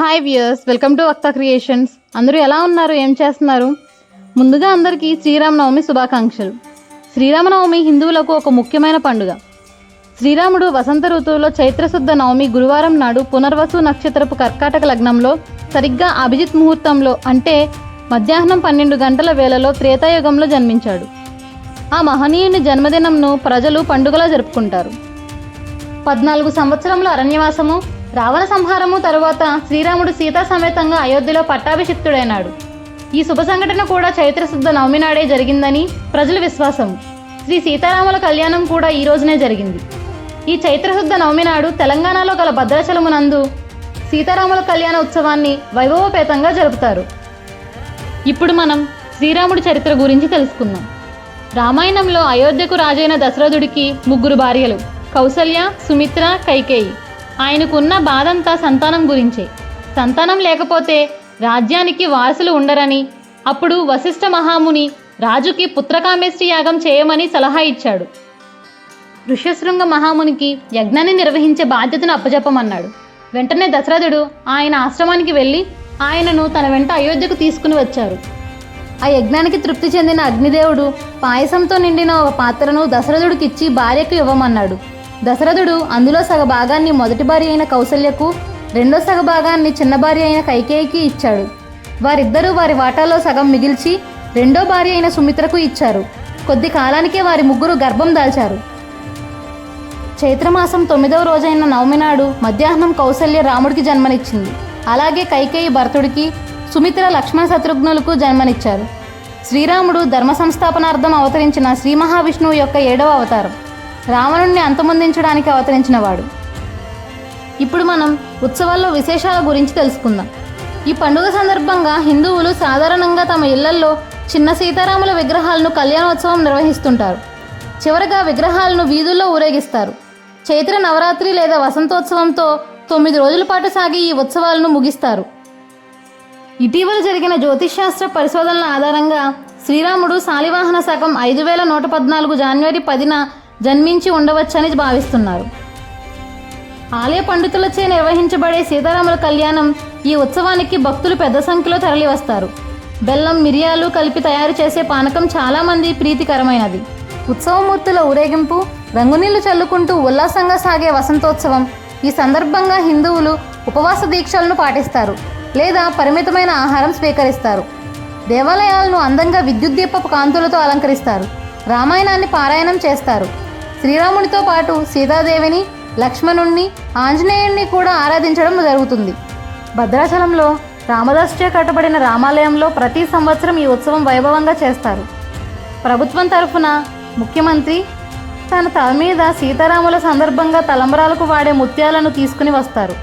Hi viewers welcome to Vakta creations అందరూ ఎలా ఉన్నారు? ఏం చేస్తున్నారు? ముందుగా అందరికీ శ్రీరామనవమి శుభాకాంక్షలు. శ్రీరామనవమి హిందువులకు ఒక ముఖ్యమైన పండుగ. శ్రీరాముడు వసంత ఋతువులో చైత్రశుద్ధ నవమి గురువారం నాడు పునర్వసు నక్షత్రపు కర్కాటక లగ్నంలో సరిగ్గా అభిజిత్ ముహూర్తంలో అంటే మధ్యాహ్నం పన్నెండు గంటల వేళలో త్రేతాయుగంలో జన్మించాడు. ఆ మహనీయుని జన్మదినంను ప్రజలు పండుగలా జరుపుకుంటారు. పద్నాలుగు సంవత్సరముల అరణ్యవాసము రావణ సంహారము తరువాత శ్రీరాముడు సీతా సమేతంగా అయోధ్యలో పట్టాభిషిక్తుడైనాడు. ఈ శుభ సంఘటన కూడా చైత్రశుద్ధ నవమి నాడే జరిగిందని ప్రజల విశ్వాసం శ్రీ సీతారాముల కళ్యాణం కూడా ఈ రోజునే జరిగింది. ఈ చైత్రశుద్ధ నవమి నాడు తెలంగాణలో గల భద్రాచలమునందు సీతారాముల కళ్యాణ ఉత్సవాన్ని వైభవపేతంగా జరుపుతారు. ఇప్పుడు మనం శ్రీరాముడి చరిత్ర గురించి తెలుసుకుందాం. రామాయణంలో అయోధ్యకు రాజైన దశరథుడికి ముగ్గురు భార్యలు కౌసల్య సుమిత్ర కైకేయి. ఆయనకున్న బాధంతా సంతానం గురించే. సంతానం లేకపోతే రాజ్యానికి వారసులు ఉండరని అప్పుడు వశిష్ఠ మహాముని రాజుకి పుత్రకామేష్టి యాగం చేయమని సలహా ఇచ్చాడు. ఋష్యశృంగ మహామునికి యజ్ఞాన్ని నిర్వహించే బాధ్యతను అప్పజెప్పమన్నాడు. వెంటనే దశరథుడు ఆయన ఆశ్రమానికి వెళ్ళి ఆయనను తన వెంట అయోధ్యకు తీసుకుని వచ్చారు. ఆ యజ్ఞానికి తృప్తి చెందిన అగ్నిదేవుడు పాయసంతో నిండిన ఒక పాత్రను దశరథుడికిచ్చి భార్యకు ఇవ్వమన్నాడు. దశరథుడు అందులో సగ భాగాన్ని మొదటి భార్య అయిన కౌసల్యకు రెండో సగ భాగాన్ని చిన్న భార్య అయిన కైకేయికి ఇచ్చాడు. వారిద్దరూ వారి వాటాలో సగం మిగిల్చి రెండో భార్య అయిన సుమిత్రకు ఇచ్చారు. కొద్ది కాలానికే వారి ముగ్గురు గర్భం దాల్చారు. చైత్రమాసం తొమ్మిదవ రోజైన నవమి నాడు మధ్యాహ్నం కౌసల్య రాముడికి జన్మనిచ్చింది. అలాగే కైకేయి భరతుడికి సుమిత్ర లక్ష్మణ శత్రుఘ్నులకు జన్మనిచ్చారు. శ్రీరాముడు ధర్మ సంస్థాపనార్థం అవతరించిన శ్రీ మహావిష్ణువు యొక్క ఏడవ అవతారం. రావణుణ్ణి అంతమొందించడానికి అవతరించినవాడు. ఇప్పుడు మనం ఉత్సవాల్లో విశేషాల గురించి తెలుసుకుందాం. ఈ పండుగ సందర్భంగా హిందువులు సాధారణంగా తమ ఇళ్ళల్లో చిన్న సీతారాముల విగ్రహాలను కళ్యాణోత్సవం నిర్వహిస్తుంటారు. చివరగా విగ్రహాలను వీధుల్లో ఊరేగిస్తారు. చైత్ర నవరాత్రి లేదా వసంతోత్సవంతో తొమ్మిది రోజుల పాటు సాగి ఈ ఉత్సవాలను ముగిస్తారు. ఇటీవల జరిగిన జ్యోతిష్శాస్త్ర పరిశోధనల ఆధారంగా శ్రీరాముడు శాలివాహన శకం ఐదు వేల నూట పద్నాలుగు జనవరి పదిన జన్మించి ఉండవచ్చని భావిస్తున్నారు. ఆలయ పండితులచే నిర్వహించబడే సీతారాముల కళ్యాణం ఈ ఉత్సవానికి భక్తులు పెద్ద సంఖ్యలో తరలివస్తారు. బెల్లం మిరియాలు కలిపి తయారు చేసే పానకం చాలామంది ప్రీతికరమైనది. ఉత్సవమూర్తుల ఊరేగింపు రంగునీళ్ళు చల్లుకుంటూ ఉల్లాసంగా సాగే వసంతోత్సవం ఈ సందర్భంగా హిందువులు ఉపవాస దీక్షలను పాటిస్తారు లేదా పరిమితమైన ఆహారం స్వీకరిస్తారు. దేవాలయాలను అందంగా విద్యుత్ దీపపు కాంతులతో అలంకరిస్తారు. రామాయణాన్ని పారాయణం చేస్తారు. శ్రీరాముడితో పాటు సీతాదేవిని లక్ష్మణుణ్ణి ఆంజనేయుణ్ణి కూడా ఆరాధించడం జరుగుతుంది. భద్రాచలంలో రామదాస్చే కట్టబడిన రామాలయంలో ప్రతి సంవత్సరం ఈ ఉత్సవం వైభవంగా చేస్తారు. ప్రభుత్వం తరఫున ముఖ్యమంత్రి తన తల మీద సీతారాముల సందర్భంగా తలంబరాలకు వాడే ముత్యాలను తీసుకుని వస్తారు.